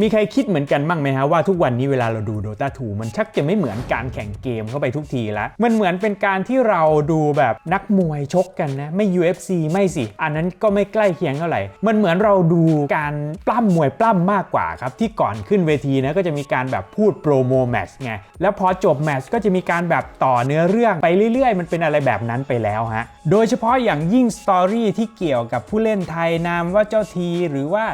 มีใครคิดเหมือนกันบ้างไหมฮะว่าทุกวันนี้เวลาเราดู Dota 2 มันชักจะไม่เหมือนการแข่งเกมเข้าไปทุกทีล้วมันเหมือนเป็นการที่เราดูแบบนักมวยชกกันนะ ไม่ UFC ไม่สิ อันนั้นก็ไม่ใกล้เคียงเท่าไหร่ มันเหมือนเราดูการปล้ำมวยปล้ำมากกว่าครับ ที่ก่อนขึ้นเวทีนะก็จะมีการแบบพูดโปรโมแมตช์ไง แล้วพอจบแมตช์ก็จะมีการแบบต่อเนื้อเรื่องไปเรื่อยๆ มันเป็นอะไรแบบนั้นไปแล้วฮะ โดยเฉพาะอย่างยิ่งสตอรี่ที่เกี่ยวกับผู้เล่นไทยนามว่าเจ้าทีหรือว่า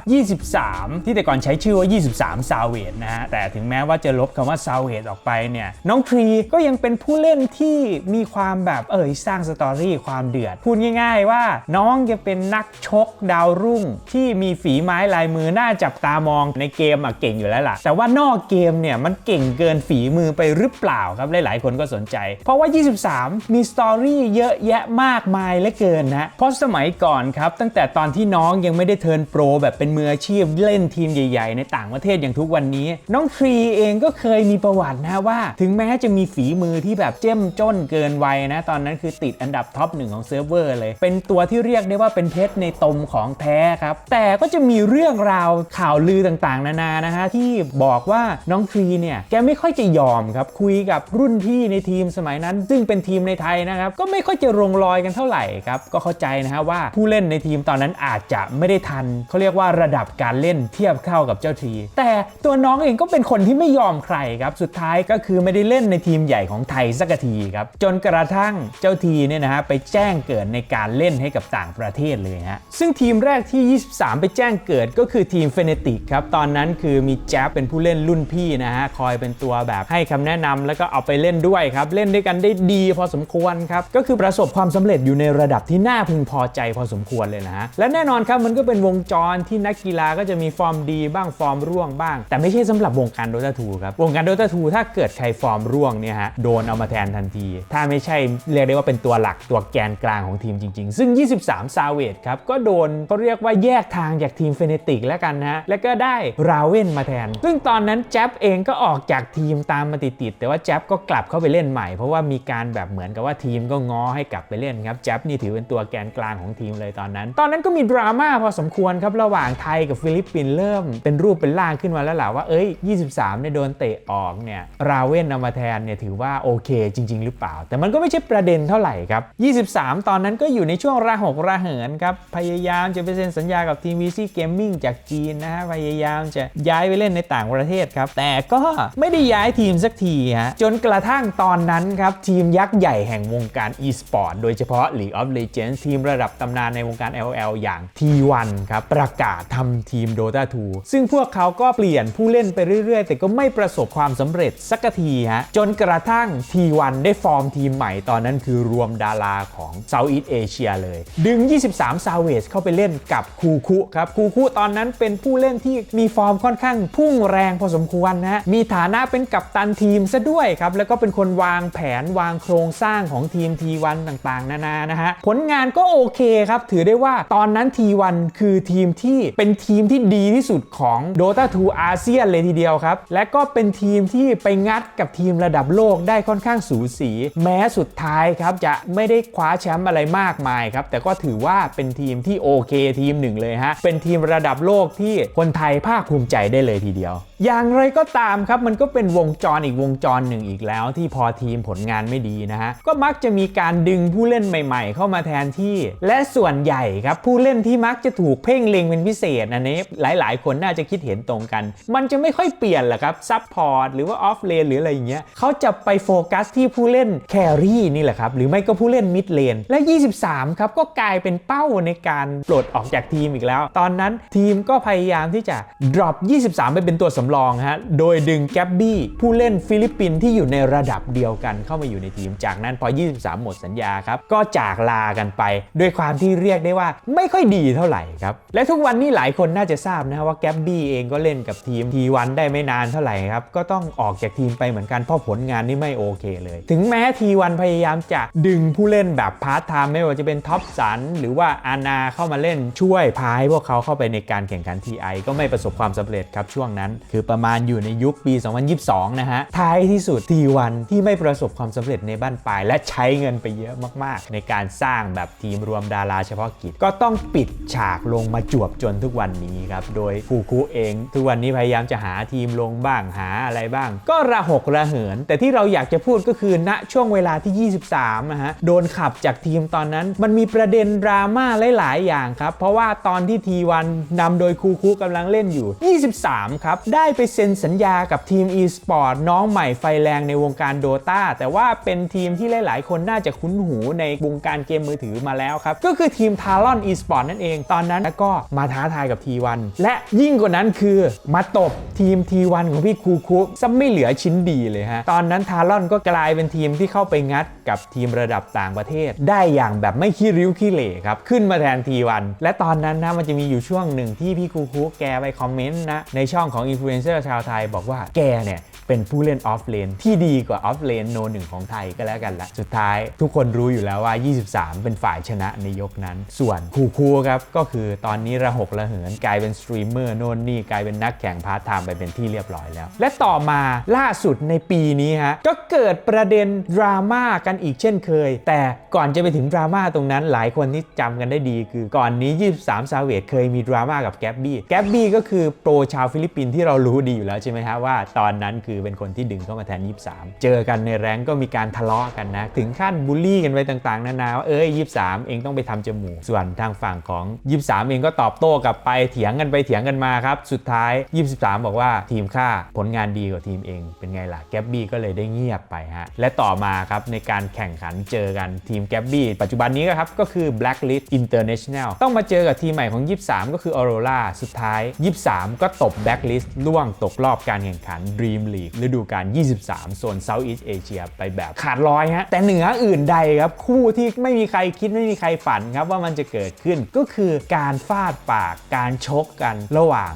23 ที่แต่ก่อนใช้ชื่อว่า23 ซาวเวดนะฮะ แต่ถึงแม้ว่าจะลบคำว่าซาวเวดออกไปเนี่ย น้องทรีก็ยังเป็นผู้เล่นที่มีความแบบเอ่ยสร้างสตอรี่ความเดือด พูดง่าย ๆ ว่าน้องจะเป็นนักชกดาวรุ่ง ที่มีฝีไม้ลายมือน่าจับตามองในเกมอะเก่งอยู่แล้วล่ะ แต่ว่านอกเกมเนี่ยมันเก่งเกินฝีมือไปหรือเปล่าครับหลายๆคนก็สนใจ เพราะว่า 23 มีสตอรี่เยอะแยะมากมายเหลือเกินนะเพราะสมัยก่อนครับตั้งแต่ตอนที่น้องยังไม่ได้เทิร์นโปรแบบเป็นมืออาชีพเล่นทีมใหญ่ ๆ ในต่างประเทศอย่างทุกวันนี้ น้องทรีเองก็เคยมีประวัตินะว่า ถึงแม้จะมีฝีมือที่แบบเจ้มจ้นเกินวัยนะ ตอนนั้นคือติดอันดับท็อปหนึ่งของเซิร์ฟเวอร์เลย เป็นตัวที่เรียกได้ว่าเป็นเพชรในตมของแท้ครับ แต่ก็จะมีเรื่องราวข่าวลือต่างๆ นานานะฮะที่บอกว่าน้องทรีเนี่ยแกไม่ค่อยจะยอมครับคุยกับรุ่นพี่ในทีมสมัยนั้น ซึ่งเป็นทีมในไทยนะครับก็ไม่ค่อยจะลงรอยกันเท่าไหร่ครับก็เข้าใจนะฮะว่าผู้เล่นในทีมตอนนั้นอาจจะไม่ได้ทันเขาเรียกว่าระดับการเล่นเทียบเข้ากับเจ้าทีแต่ตัวน้องเองก็เป็นคนที่ไม่ยอมใครครับ สุดท้ายก็คือไม่ได้เล่นในทีมใหญ่ของไทยสักทีครับ จนกระทั่งเจ้าทีเนี่ยนะฮะไปแจ้งเกิดในการเล่นให้กับต่างประเทศเลยฮะ ซึ่งทีมแรกที่ 23 ไปแจ้งเกิดก็คือทีมเฟเนติกครับ ตอนนั้นคือมีแจ๊บเป็นผู้เล่นรุ่นพี่นะฮะ คอยเป็นตัวแบบให้คำแนะนำแล้วก็เอาไปเล่นด้วยครับ เล่นด้วยกันได้ดีพอสมควรครับ ก็คือประสบความสำเร็จอยู่ในระดับที่น่าพึงพอใจพอสมควรเลยนะฮะ และแน่นอนครับมันก็เป็นวงจรที่นักกีฬาก็จะมีฟอร์มดีบ้างฟอร์มร่วงบ้าง แต่ไม่ใช่สำหรับวงการโดตาทูครับ วงการโดตาทูถ้าเกิดใครฟอร์มร่วงเนี่ยฮะโดนเอามาแทนทันที ถ้าไม่ใช่เรียกได้ว่าเป็นตัวหลักตัวแกนกลางของทีมจริง ๆ ซึ่ง 23 ซาเวดครับก็โดนเขาเรียกว่าแยกทางจากทีมเฟเนติกแล้วกันนะฮะแล้วก็ได้ราเวนมาแทน ซึ่งตอนนั้นแจ๊บเองก็ออกจากทีมตามมาติดๆแต่ว่าแจ๊บก็กลับเข้าไปเล่นใหม่เพราะว่ามีการแบบเหมือนกับว่าทีมก็ง้อให้กลับไปเล่นครับแจ๊บนี่ถือเป็นตัวแกนกลางของทีมเลยตอนนั้น ตอนนั้นก็มีดราม่าพอสมควรครับระหว่างไทยกับฟิลิปปินส์เริ่มเป็นรูปเป็นร่างขึ้นมาแล้วแหละว่าเอ้ย 23เนี่ยโดนเตะออกเนี่ยราเว่นเอามาแทนเนี่ยถือว่าโอเคจริง ๆ หรือเปล่า แต่มันก็ไม่ใช่ประเด็นเท่าไหร่ครับ 23 ตอนนั้นก็อยู่ในช่วงระหกระเหินครับ พยายามจะไปเซ็นสัญญากับทีม VC Gaming จากจีนนะฮะพยายามจะย้ายไปเล่นในต่างประเทศครับ แต่ก็ไม่ได้ย้ายทีมสักทีฮะจนกระทั่งตอนนั้นครับทีมยักษ์ใหญ่แห่งวงการ e-sport โดยเฉพาะ League of Legends ทีมระดับตำนานในวงการ LOL อย่าง T1 ครับประกาศทำทีม Dota 2 ซึ่งพวกเขาาก็เปลี่ยนผู้เล่นไปเรื่อยๆ แต่ก็ไม่ประสบความสำเร็จสักทีฮะจนกระทั่ง T1 ได้ฟอร์มทีมใหม่ตอนนั้นคือรวมดาราของ Southeast Asia เลย ดึง 23 Savage เข้าไปเล่นกับคูคุครับคูคุตอนนั้นเป็นผู้เล่นที่มีฟอร์มค่อนข้างพุ่งแรงพอสมควรนะฮะมีฐานะเป็นกัปตันทีมซะด้วยครับแล้วก็เป็นคนวางแผนวางโครงสร้างของทีม T1 ต่างๆ นานานะฮะผลงานก็โอเคครับ ถือได้ว่าตอนนั้น T1 คือทีมที่เป็นทีมที่ดีที่สุดของ Dota 2อาเซียนเลยทีเดียวครับ และก็เป็นทีมที่ไปงัดกับทีมระดับโลกได้ค่อนข้างสูสี แม้สุดท้ายครับจะไม่ได้คว้าแชมป์อะไรมากมายครับ แต่ก็ถือว่าเป็นทีมที่โอเคทีมหนึ่งเลยฮะ เป็นทีมระดับโลกที่คนไทยภาคภูมิใจได้เลยทีเดียว อย่างไรก็ตามครับมันก็เป็นวงจรอีกวงจรหนึ่งอีกแล้ว ที่พอทีมผลงานไม่ดีนะฮะก็มักจะมีการดึงผู้เล่นใหม่ ๆ เข้ามาแทนที่ และส่วนใหญ่ครับผู้เล่นที่มักจะถูกเพ่งเล็งเป็นพิเศษอันนี้หลาย ๆ คนน่าจะคิดเห็นตรงกัน มันจะไม่ค่อยเปลี่ยนหรอกครับซับพอร์ตหรือว่าออฟเลนหรืออะไรอย่างเงี้ยเขาจะไปโฟกัสที่ผู้เล่นแครี่นี่แหละครับหรือไม่ก็ผู้เล่นมิดเลนและ 23 ครับ ก็กลายเป็นเป้าในการปลดออกจากทีมอีกแล้ว ตอนนั้นทีมก็พยายามที่จะ drop 23 ไปเป็นตัวสำรองฮะโดยดึงแกบบี้ผู้เล่นฟิลิปปินส์ที่อยู่ในระดับเดียวกันเข้ามาอยู่ในทีม จากนั้นพอ 23 หมดสัญญาครับก็จากลากันไป ด้วยความที่เรียกได้ว่าไม่ค่อยดีเท่าไหร่ครับและทุกวันนี้หลายคนน่าจะทราบนะว่าแกบบี้เองก็เล่นกับทีม T1 ได้ไม่นานเท่าไหร่ครับ ก็ต้องออกจากทีมไปเหมือนกันเพราะผลงานนี่ไม่โอเคเลย ถึงแม้ T1 พยายามจะดึงผู้เล่นแบบพาร์ทไทม์ไม่ว่าจะเป็นท็อปสันหรือว่าอานาเข้ามาเล่นช่วยพาให้พวกเขาเข้าไปในการแข่งขัน TI ก็ไม่ประสบความสำเร็จครับช่วงนั้น คือประมาณอยู่ในยุคปี 2022 นะฮะท้ายที่สุด T1 ที่ไม่ประสบความสำเร็จในบ้านปลาย และใช้เงินไปเยอะมาก ๆ ในการสร้างแบบทีมรวมดาราเฉพาะกิจ ก็ต้องปิดฉากลงมาจวบจนทุกวันนี้ครับโดยฟูคุเองทุกวันนี้พยายามจะหาทีมลงบ้างหาอะไรบ้าง ก็ระหกระเหิน แต่ที่เราอยากจะพูดก็คือณช่วงเวลาที่ 23นะฮะโดนขับจากทีมตอนนั้น มันมีประเด็นดราม่าหลาย ๆ อย่างครับ เพราะว่าตอนที่ทีวันนำโดยคูคูกำลังเล่นอยู่ 23 ครับ ได้ไปเซ็นสัญญากับทีม e-sport น้องใหม่ไฟแรงในวงการโดตาแต่ว่าเป็นทีมที่หลาย ๆ คนน่าจะคุ้นหูในวงการเกมมือถือมาแล้วครับ ก็คือทีม Talon e-sport นั่นเอง ตอนนั้นก็มาท้าทายกับ T1 และยิ่งกว่านั้นคือมาตบทีม T1 ของพี่คูคุซะไม่เหลือชิ้นดีเลยฮะ ตอนนั้นทารอนก็กลายเป็นทีมที่เข้าไปงัดกับทีมระดับต่างประเทศ ได้อย่างแบบไม่ขี้ริ้วขี้เหร่ครับ ขึ้นมาแทน T1 และตอนนั้นนะมันจะมีอยู่ช่วงหนึ่งที่พี่คูคุแกไปคอมเมนต์นะในช่องของอินฟลูเอนเซอร์ชาวไทยบอกว่าแกเนี่ย เป็นผู้เล่นออฟเลนที่ดีกว่าออฟเลนโนหนึ่งของไทยก็แล้วกันละสุดท้ายทุกคนรู้อยู่แล้วว่า 23 เป็นฝ่ายชนะในยกนั้น ส่วนคูคูครับก็คือตอนนี้ระหกระเหินกลายเป็นสตรีมเมอร์โน่นนี่กลายเป็นนักแข่งพาร์ทไทม์ไปเป็นที่เรียบร้อยแล้ว และต่อมาล่าสุดในปีนี้ฮะก็เกิดประเด็นดราม่ากันอีกเช่นเคย แต่ก่อนจะไปถึงดราม่าตรงนั้นหลายคนที่จำกันได้ดี คือก่อนนี้ 23 ซาเวตเคยมีดราม่ากับแกบบี้แกบบี้ก็คือโปรชาวฟิลิปปินส์ที่เรารู้ดีอยู่แล้วใช่ไหมฮะว่าตอนนั้นคือเป็นคนที่ดึงเข้ามาแทน 23 เจอกันในแรงก็มีการทะเลาะกันนะ ถึงขั้นบูลลี่กันไปต่างๆ นานาว่าเอ้ย 23 เองต้องไปทำจมูก ส่วนทางฝั่งของ 23 เองก็ตอบโต้กลับไปเถียงกันไปเถียงกันมาครับ สุดท้าย 23 บอกว่าทีมข้าผลงานดีกว่าทีมเอง เป็นไงล่ะแกบบี้ก็เลยได้เงียบไปฮะ และต่อมาครับในการแข่งขันเจอกันทีมแกบบี้ปัจจุบันนี้ก็ครับก็คือ Blacklist International ต้องมาเจอกับทีมใหม่ของ 23 ก็คือ Aurora สุดท้าย 23 ก็ตบ Blacklist ล่วงตกรอบการแข่งขัน Dream League ฤดูกาล 23 โซน Southeast Asia ไปแบบขาดลอยฮะ แต่เหนืออื่นใดครับ คู่ที่ไม่มีใครคิดไม่มีใครฝันครับว่ามันจะเกิดขึ้นก็คือการฟาดปากการชกกันระหว่าง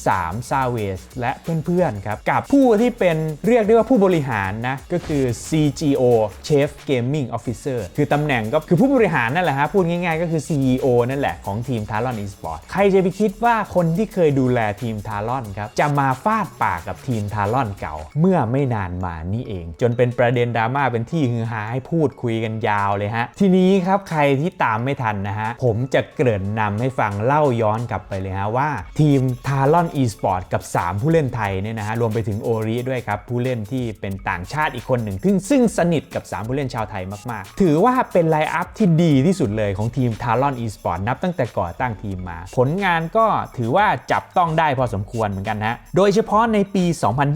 23 ซาเวส และเพื่อนๆครับกับผู้ที่เป็นเรียกได้ว่าผู้บริหารนะ ก็คือ CGO Chief Gaming Officer คือตำแหน่งก็คือผู้บริหารนั่นแหละฮะพูดง่ายๆ ก็คือ CEO นั่นแหละของทีม Talon Esport ใครจะไปคิดว่าคนที่เคยดูแลทีม Talon ครับจะมาฟาดปากกับทีม Talon เก่าเมื่อไม่นานมานี่เอง จนเป็นประเด็นดราม่าเป็นที่ฮือฮาให้พูดคุยกันยาวเลยฮะ ทีนี้ครับใครที่ตามไม่ทันนะฮะ ผมจะเกริ่นนำให้ฟังเล่าย้อนกลับไปเลยฮะว่า ทีม Talon Esport กับ 3 ผู้เล่นไทยเนี่ยนะฮะรวมไปถึงโอริด้วยครับ ผู้เล่นที่เป็นต่างชาติอีกคนหนึ่งซึ่งซึ่งสนิทกับ 3 ผู้เล่นชาวไทยมากๆ ถือว่าเป็นไลน์อัพที่ดีที่สุดเลยของทีม Talon Esport นับตั้งแต่ก่อตั้งทีมมา ผลงานก็ถือว่าจับต้องได้พอสมควรเหมือนกันฮะโดยเฉพาะในปี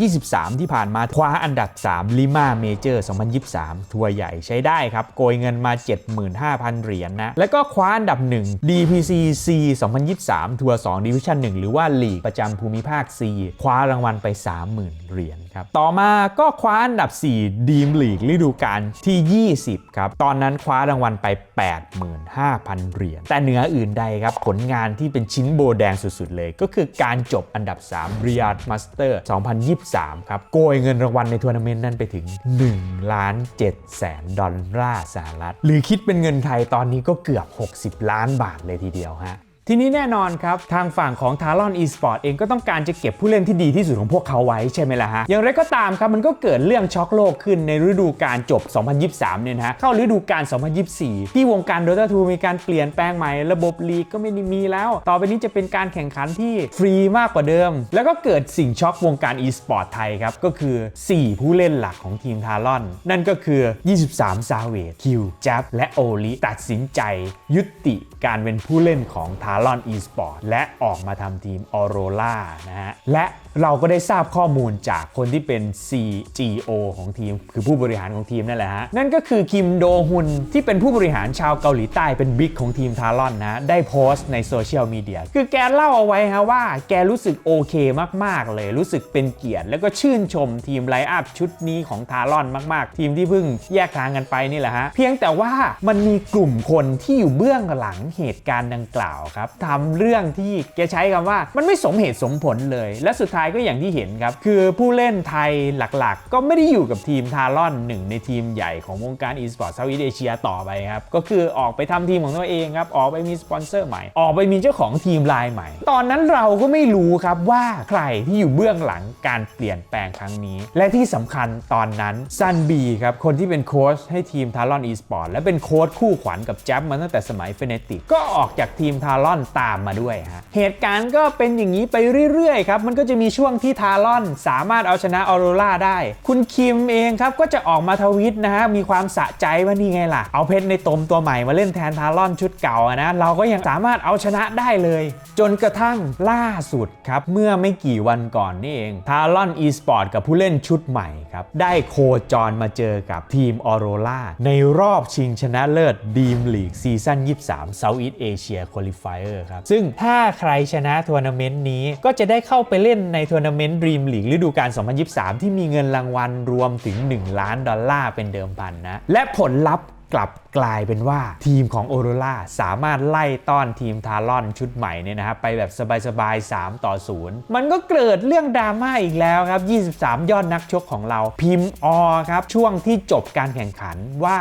2023ที่ผ่านมาคว้าอันดับ3 Lima Major 2023 ทัวร์ใหญ่ใช้ได้ครับ โกยเงินมา 75,000 เหรียญนนะ แล้วก็คว้าอันดับ 1 DPC C 2023 ทัวร์2 Division 1 หรือว่าลีกประจำภูมิภาค C คว้ารางวัลไป 30,000 เหรียญครับ ต่อมาก็คว้าอันดับ 4 ดีมลีกฤดูกาลที่ 20 ครับ ตอนนั้นคว้ารางวัลไป 85,000 เหรียญ แต่เหนืออื่นใดครับ ผลงานที่เป็นชิ้นโบแดงสุดๆ เลย ก็คือการจบอันดับ 3 Riyadh Master 2023 ครับโกยเงินรางวัลในทัวร์นาเมนต์นั้นไปถึง1ล้าน7แสนดอลลาร์สหรัฐ หรือคิดเป็นเงินไทยตอนนี้ก็เกือบ 60 ล้านบาทเลยทีเดียวฮะ ทีนี้แน่นอนครับ ทางฝั่งของ Talon Esport เองก็ต้องการจะเก็บผู้เล่นที่ดีที่สุดของพวกเขาไว้ใช่ไหมล่ะฮะ อย่างไรก็ตามครับ มันก็เกิดเรื่องช็อกโลกขึ้นในฤดูกาลจบ 2023 เนี่ยนะฮะ เข้าฤดูกาล 2024 ที่วงการ Dota 2มีการเปลี่ยนแปลงใหม่ ระบบลีกก็ไม่ได้มีแล้ว ต่อไปนี้จะเป็นการแข่งขันที่ฟรีมากกว่าเดิม แล้วก็เกิดสิ่งช็อกวงการ e-sport ไทยครับ ก็คือ 4 ผู้เล่นหลักของทีม Talon นั่นก็คือ 23ซาเวทคิวจับและโอลิตัดสินใจ ยุติการเป็นผู้เล่นของ Talon Esport และออกมาทำทีม Aurora นะฮะ และเราก็ได้ทราบข้อมูลจากคนที่เป็น CGO ของทีม คือผู้บริหารของทีมนั่นแหละฮะ นั่นก็คือคิมโดฮุนที่เป็นผู้บริหารชาวเกาหลีใต้เป็นบิ๊กของทีม Talon นะ ได้โพสต์ในโซเชียลมีเดียคือแกเล่าเอาไว้ฮะว่าแกรู้สึกโอเคมาก ๆ เลยรู้สึกเป็นเกียรติ แล้วก็ชื่นชมทีมไลอัพชุดนี้ของ Talon มาก ๆ ทีมที่เพิ่งแยกทางกันไปนี่แหละฮะเพียงแต่ว่ามันมีกลุ่มคนที่อยู่เบื้องหลังเหตุการณ์ดังกล่าวครับทำเรื่องที่แกใช้คำว่ามันไม่สมเหตุสมผลเลย และสุดท้ายก็อย่างที่เห็นครับ คือผู้เล่นไทยหลักๆ ก็ไม่ได้อยู่กับทีมทารอนหนึ่งในทีมใหญ่ของวงการ e-sport เซาท์อีสเอเชียต่อไปครับ ก็คือออกไปทำทีมของตัวเองครับ ออกไปมีสปอนเซอร์ใหม่ ออกไปมีเจ้าของทีมรายใหม่ ตอนนั้นเราก็ไม่รู้ครับว่าใครที่อยู่เบื้องหลังการเปลี่ยนแปลงครั้งนี้ และที่สำคัญตอนนั้นซันบีครับคนที่เป็นโค้ชให้ทีมทารอน e-sport และเป็นโค้ชคู่ขวัญกับแจ๊บมาตั้งแต่สมัยเฟเนติกก็ออกจากทีมทารอนตามมาด้วยฮะเหตุการณ์ก็เป็นอย่างนี้ไปเรื่อยๆครับมันก็จะมีช่วงที่ทารอนสามารถเอาชนะออโรราได้ คุณคิมเองครับก็จะออกมาทวิตนะฮะมีความสะใจว่านี่ไงล่ะ เอาเพชรในตมตัวใหม่มาเล่นแทนทารอนชุดเก่านะเราก็ยังสามารถเอาชนะได้เลย จนกระทั่งล่าสุดครับเมื่อไม่กี่วันก่อนนี่เองทารอนอีสปอร์ตกับผู้เล่นชุดใหม่ครับได้โคจรมาเจอกับทีมออโรราในรอบชิงชนะเลิศดีมลีกซีซั่น23 Southeast Asia Qualifier ครับ ซึ่งถ้าใครชนะทัวร์นาเมนต์นี้ก็จะได้เข้าไปเล่นในทัวร์นาเมนต์ดีมลีกฤดูกาล 2023 ที่มีเงินรางวัลรวมถึง 1 ล้านดอลลาร์เป็นเดิมพันนะ และผลลัพธ์กลับ กลายเป็นว่าทีมของโอโรล่าสามารถไล่ต้อนทีมทารอนชุดใหม่เนี่ยนะครับไปแบบสบายๆ 3 ต่อ 0 มันก็เกิดเรื่องดราม่าอีกแล้วครับ 23 ยอดนักชกของเราพิมพ์อครับช่วงที่จบการแข่งขันว่า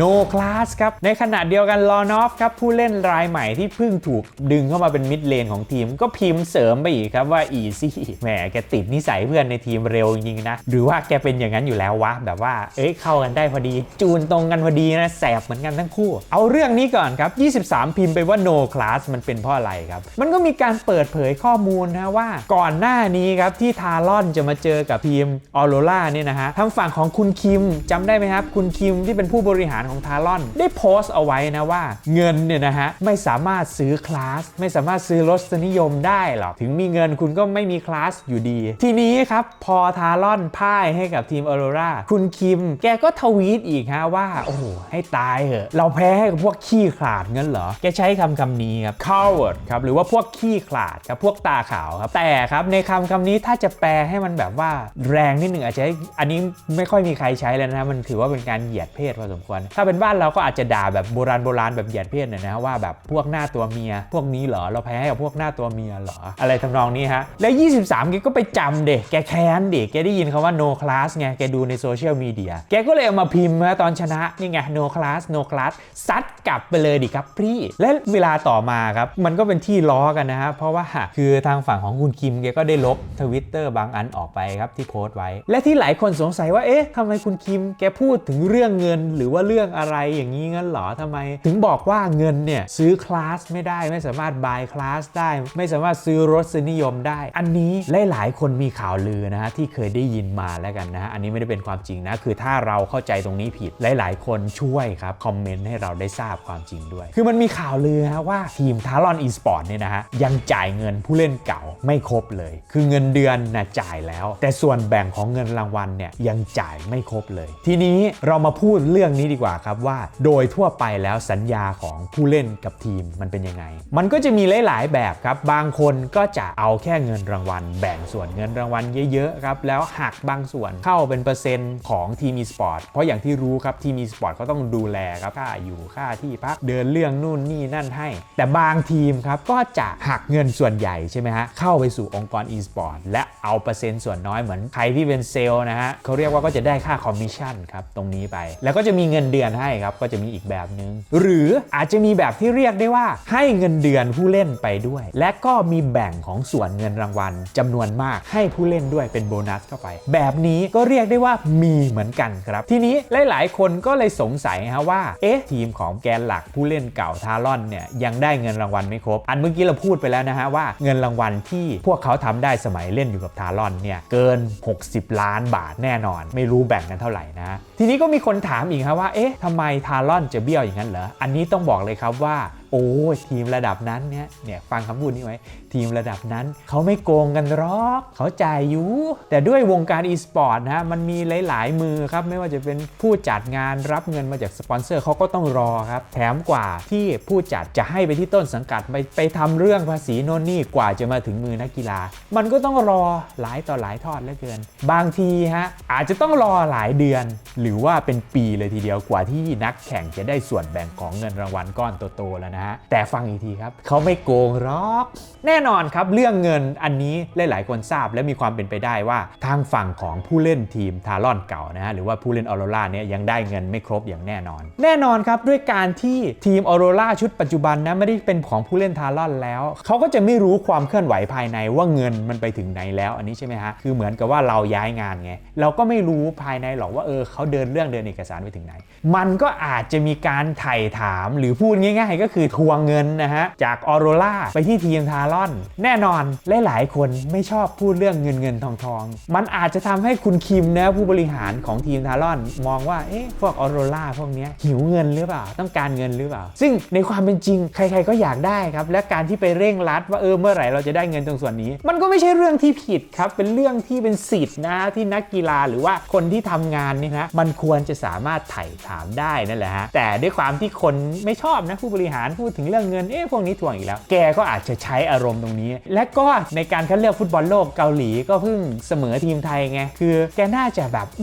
no class ครับ ในขณะเดียวกันลอนอฟครับผู้เล่นรายใหม่ที่เพิ่งถูกดึงเข้ามาเป็นมิดเลนของทีม ก็พิมพ์เสริมไปอีกครับว่า easy แหมแกติดนิสัยเพื่อนในทีมเร็วจริงนะ หรือว่าแกเป็นอย่างนั้นอยู่แล้ววะแบบว่าเอ้ยเข้ากันได้พอดี จูนตรงกันพอดีนะแสบเหมือนกันทั้งคู่ เอาเรื่องนี้ก่อนครับ 23 พิมพ์ไปว่า no class มันเป็นเพราะอะไรครับ มันก็มีการเปิดเผยข้อมูลนะว่าก่อนหน้านี้ครับที่ทารอนจะมาเจอกับทีมออโรล่าเนี่ยนะฮะทางฝั่งของคุณคิมจำได้ไหมครับคุณคิมที่เป็นผู้บริหารของทารอน ได้โพสต์เอาไว้นะว่า เงินเนี่ยนะฮะไม่สามารถซื้อคลาสไม่สามารถซื้อรสนิยมได้หรอกถึงมีเงินคุณก็ไม่มีคลาสอยู่ดี ทีนี้ครับพอทารอนพ่ายให้กับทีมออโรราคุณคิม แกก็ทวีตอีกฮะว่า โอ้โหให้ตายเหอะเราแพ้ให้กับพวกขี้ขลาดงั้นเหรอแกใช้คำคำนี้ครับ coward ครับหรือว่าพวกขี้ขลาดครับพวกตาขาวครับแต่ครับในคำคำนี้ถ้าจะแปลให้มันแบบว่าแรงนิดหนึ่งอาจจะให้อันนี้ไม่ค่อยมีใครใช้เลยนะมันถือว่าเป็นการเหยียดเพศพอสมควร ถ้าเป็นบ้านเราก็อาจจะด่าแบบโบราณโบราณแบบเหยียดเพศหน่อยนะว่าแบบพวกหน้าตัวเมีย พวกนี้เหรอเราแพ้ให้กับพวกหน้าตัวเมียเหรออะไรทำนองนี้ฮะแล้ว 23แกก็ไปจำเด็กแกแค้นเด็กแกได้ยินคำว่า no class ไงแกดูในโซเชียลมีเดียแกก็เลยเอามาพิมพ์นะตอนชนะนี่ไง no class no class ซัดกลับไปเลยดิครับพี่ และเวลาต่อมาครับ มันก็เป็นที่ล้อกันนะฮะเพราะว่าคือทางฝั่งของคุณคิมแกก็ได้ลบทวิตเตอร์บางอันออกไปครับที่โพสต์ไว้ และที่หลายคนสงสัยว่าเอ๊ะทำไมคุณคิมแกพูดถึงเรื่องเงิน หรือว่าเรื่องอะไรอย่างนี้งั้นเหรอทำไม ถึงบอกว่าเงินเนี่ยซื้อคลาสไม่ได้ไม่สามารถบายคลาสได้ ไม่สามารถซื้อรสนิยมได้ อันนี้หลายๆคนมีข่าวลือนะฮะที่เคยได้ยินมาแล้วกันนะฮะอันนี้ไม่ได้เป็นความจริงนะคือถ้าเราเข้าใจตรงนี้ผิดหลาย ๆ คนช่วยครับคอมเมนต์ให้เราได้ทราบความจริงด้วย คือมันมีข่าวลือฮะว่าทีมทารอนอีสปอร์ตเนี่ยนะฮะยังจ่ายเงินผู้เล่นเก่าไม่ครบเลย คือเงินเดือนนะจ่ายแล้ว แต่ส่วนแบ่งของเงินรางวัลเนี่ยยังจ่ายไม่ครบเลย ทีนี้เรามาพูดเรื่องนี้ดีกว่าครับว่า โดยทั่วไปแล้วสัญญาของผู้เล่นกับทีมมันเป็นยังไง มันก็จะมีหลาย ๆ แบบครับ บางคนก็จะเอาแค่เงินรางวัล แบ่งส่วนเงินรางวัลเยอะ ๆ ครับ แล้วหักบางส่วนเข้าเป็นเปอร์เซ็นต์ของทีมอีสปอร์ตเพราะอย่างที่รู้ครับทีมอีสปอร์ตเขาต้องดูแลครับค่าอยู่ค่าที่พักเดินเรื่องนู่นนี่นั่นให้ แต่บางทีมครับก็จะหักเงินส่วนใหญ่ใช่ไหมฮะเข้าไปสู่องค์กรอีสปอร์ตและเอาเปอร์เซ็นต์ส่วนน้อยเหมือนใครที่เป็นเซลนะฮะเขาเรียกว่าก็จะได้ค่าคอมมิชชั่นครับตรงนี้ไป แล้วก็จะมีเงินเดือนให้ครับก็จะมีอีกแบบนึง หรืออาจจะมีแบบที่เรียกได้ว่าให้เงินเดือนผู้เล่นไปด้วย และก็มีแบ่งของส่วนเงินรางวัลจำนวนมากให้ผู้เล่นด้วยเป็นโบนัสเข้าไป แบบนี้ก็เรียกได้ว่ามีเหมือนกันครับ ทีนี้หลาย ๆ คนก็เลยสงสัยฮะว่าเอ๊ะทีมของแกนหลักผู้เล่นเก่าทารอนเนี่ยยังได้เงินรางวัลไม่ครบ อันเมื่อกี้เราพูดไปแล้วนะฮะว่าเงินรางวัลที่พวกเขาทำได้สมัยเล่นอยู่กับทารอนเนี่ยเกิน 60 ล้านบาทแน่นอน ไม่รู้แบ่งกันเท่าไหร่นะ ทีนี้ก็มีคนถามอีกครับว่าเอ๊ะทำไมทารอนจะเบี้ยวอย่างนั้นเหรออันนี้ต้องบอกเลยครับว่าโอ้ทีมระดับนั้นเนี่ยเนี่ยฟังคำพูดนี้ไว้ ทีมระดับนั้น เขาไม่โกงกันหรอก เขาจ่ายอยู่ แต่ด้วยวงการอีสปอร์ตนะฮะมันมีหลาย ๆ มือครับ ไม่ว่าจะเป็นผู้จัดงานรับเงินมาจากสปอนเซอร์เขาก็ต้องรอครับ แถมกว่าที่ผู้จัดจะให้ไปที่ต้นสังกัดไปไปทำเรื่องภาษีโน่นนี่กว่าจะมาถึงมือนักกีฬา มันก็ต้องรอหลายต่อหลายทอดเหลือเกิน บางทีฮะอาจจะต้องรอหลายเดือน หรือว่าเป็นปีเลยทีเดียวกว่าที่นักแข่งจะได้ส่วนแบ่งของเงินรางวัลก้อนโตๆแล้วนะฮะแต่ฟังอีกทีครับเขาไม่โกงหรอกแน่นอนครับเรื่องเงินอันนี้หลาย ๆ คนทราบและมีความเป็นไปได้ว่าทางฝั่งของผู้เล่นทีมทารอนเก่านะฮะหรือว่าผู้เล่นออโรราเนี่ยยังได้เงินไม่ครบอย่างแน่นอน แน่นอนครับด้วยการที่ทีมออโรราชุดปัจจุบันนะไม่ได้เป็นของผู้เล่นทารอนแล้วเขาก็จะไม่รู้ความเคลื่อนไหวภายในว่าเงินมันไปถึงไหนแล้วอันนี้ใช่ไหมฮะคือเหมือนกับว่าเราย้ายงานไงเราก็ไม่รู้ภายในหรอกว่าเออเขาเดินเรื่องเดินเอกสารไปถึงไหน มันก็อาจจะมีการไถ่ถามหรือพูดง่าย ๆ ก็คือทวงเงินนะฮะจากออโรราไปที่ทีมทารอนแน่นอนหลายๆคนไม่ชอบพูดเรื่องเงินเงินทองทองมันอาจจะทำให้คุณคิมนะผู้บริหารของทีมทารอน มองว่าเอ๊ะพวกออโรล่าพวกนี้หิวเงินหรือเปล่า ต้องการเงินหรือเปล่า ซึ่งในความเป็นจริงใคร ๆ ก็อยากได้ครับ และการที่ไปเร่งรัดว่าเออเมื่อไหร่เราจะได้เงินตรงส่วนนี้ มันก็ไม่ใช่เรื่องที่ผิดครับ เป็นเรื่องที่เป็นสิทธิ์นะที่นักกีฬาหรือว่าคนที่ทำงานนี่นะมันควรจะสามารถไถ่ถามได้นั่นแหละฮะแต่ด้วยความที่คนไม่ชอบนะผู้บริหารพูดถึงเรื่องเงินเอ๊ะพวกนี้ทวงอีกแล้ว แกก็อาจจะใช้อารมณ์ตรงนี้ และก็ในการคัดเลือกฟุตบอลโลกเกาหลีก็เพิ่งเสมอทีมไทยไง คือแกน่าจะแบบอ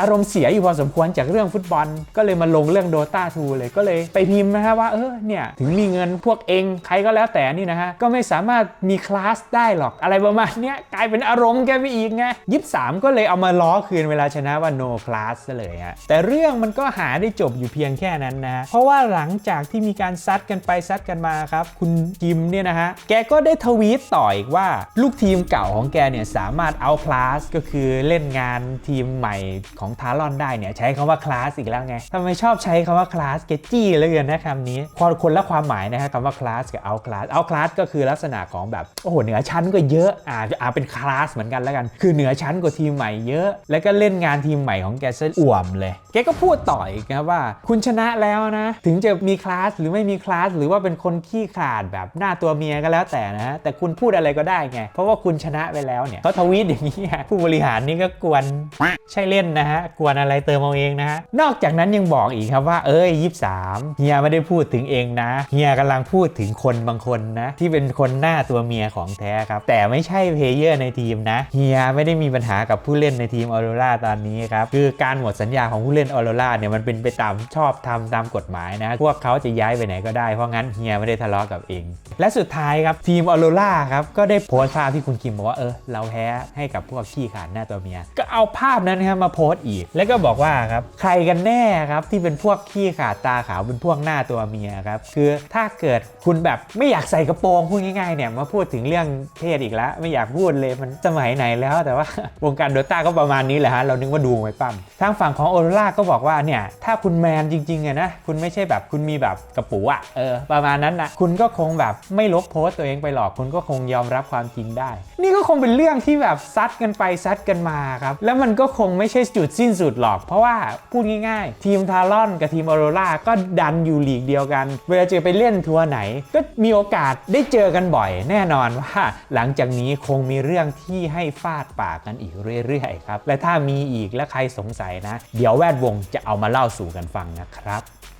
อารมณ์เสียอยู่พอสมควรจากเรื่องฟุตบอล ก็เลยมาลงเรื่อง Dota 2เลยก็เลยไปพิมพ์นะฮะว่าเออเนี่ยถึงมีเงินพวกเองใครก็แล้วแต่นี่นะฮะก็ไม่สามารถมีคลาสได้หรอกอะไรประมาณเนี้ยกลายเป็นอารมณ์แกไปอีกไงยิบสามก็เลยเอามาล้อคืนเวลาชนะว่า no class เลยฮะแต่เรื่องมันก็หาได้จบอยู่เพียงแค่นั้นนะเพราะว่าหลังจากที่มีการซัดกันไปซัดกันมาครับ คุณจิมเนี่ยนะฮะแกก็ได้ทวีตต่ออีกว่า ลูกทีมเก่าของแกเนี่ยสามารถเอาคลาสก็คือเล่นงานทีมใหม่ของทารอนได้เนี่ยใช้คำว่าคลาสอีกแล้วไงทำไมชอบใช้คำว่าคลาสเกจี้เลยนนะคำนี้คนคนละความหมายนะฮะคำว่าคลาสกับเอาคลาสเอาคลาสก็คือลักษณะของแบบโอ้โหเหนือชั้นก็เยอะอ่าอ่าเป็นคลาสเหมือนกันแล้วกัน คือเหนือชั้นกว่าทีมใหม่เยอะ แล้วก็เล่นงานทีมใหม่ของแกซะอ่วมเลยแกก็พูดต่ออีกนะว่า คุณชนะแล้วนะ ถึงจะมีคลาสหรือไม่มีคลาสหรือว่าเป็นคนขี้ขลาดแบบหน้าตัวเมียก็แล้วแต่นะแต่คุณพูดอะไรก็ได้ไง เพราะว่าคุณชนะไปแล้วเนี่ยเขาทวีตอย่างนี้ผู้บริหารนี่ก็กวนใช่เล่นนะฮะกวนอะไรเติมเอาเองนะฮะนอกจากนั้นยังบอกอีกครับว่าเอ้ยยี่สามเฮียไม่ได้พูดถึงเองนะเฮียกำลังพูดถึงคนบางคนนะ ที่เป็นคนหน้าตัวเมียของแท้ครับ แต่ไม่ใช่เพลเยอร์ในทีมนะเฮียไม่ได้มีปัญหากับผู้เล่นในทีมออโรราตอนนี้ครับคือการหมดสัญญาของผู้เล่นออโรราเนี่ยมันเป็นไปตามชอบทำตามกฎหมายนะพวกเขาจะย้ายไปไหนก็ได้เพราะงั้นเฮียไม่ได้ทะเลาะกับเอง และสุดท้ายครับทีมออโรราครับก็ได้โพสต์ภาพที่คุณคิมบอกว่าเออเราแพ้ให้กับพวกขี้ขาดหน้าตัวเมีย ก็เอาภาพนั้นนะครับมาโพสต์อีก แล้วก็บอกว่าครับใครกันแน่ครับที่เป็นพวกขี้ขาดตาขาวเป็นพวกหน้าตัวเมียครับคือถ้าเกิดคุณแบบไม่อยากใส่กระโปรงพูดง่ายๆเนี่ยมาพูดถึงเรื่องเพศอีกแล้ว ไม่อยากพูดเลยมันสมัยไหนแล้ว แต่ว่าวงการโดต้าก็ประมาณนี้แหละฮะเรานึกว่าดูไว้ปั้มทางฝั่งของโอโรล่าก็บอกว่าเนี่ยถ้าคุณแมนจริงๆอะนะคุณไม่ใช่แบบคุณมีแบบกระปูอะเออประมาณนั้นนะคุณก็คงแบบไม่ลบโพสต์ตัวเองไปหรอกคุณก็คงยอมรับความจริงได้ นี่ก็คงเป็นเรื่องที่แบบซัดกันไปซัดกันมาครับ แล้วมันก็คงไม่ใช่จุดสิ้นสุดหรอก เพราะว่าพูดง่ายๆ ทีมทารอนกับทีมออโรล่าก็ดันอยู่ลีกเดียวกัน เวลาเจอไปเล่นทัวร์ไหน ก็มีโอกาสได้เจอกันบ่อย แน่นอนว่าหลังจากนี้คงมีเรื่องที่ให้ฟาดปากกันอีกเรื่อยๆครับและถ้ามีอีกและใครสงสัยนะ เดี๋ยวแวดวงจะเอามาเล่าสู่กันฟังนะครับ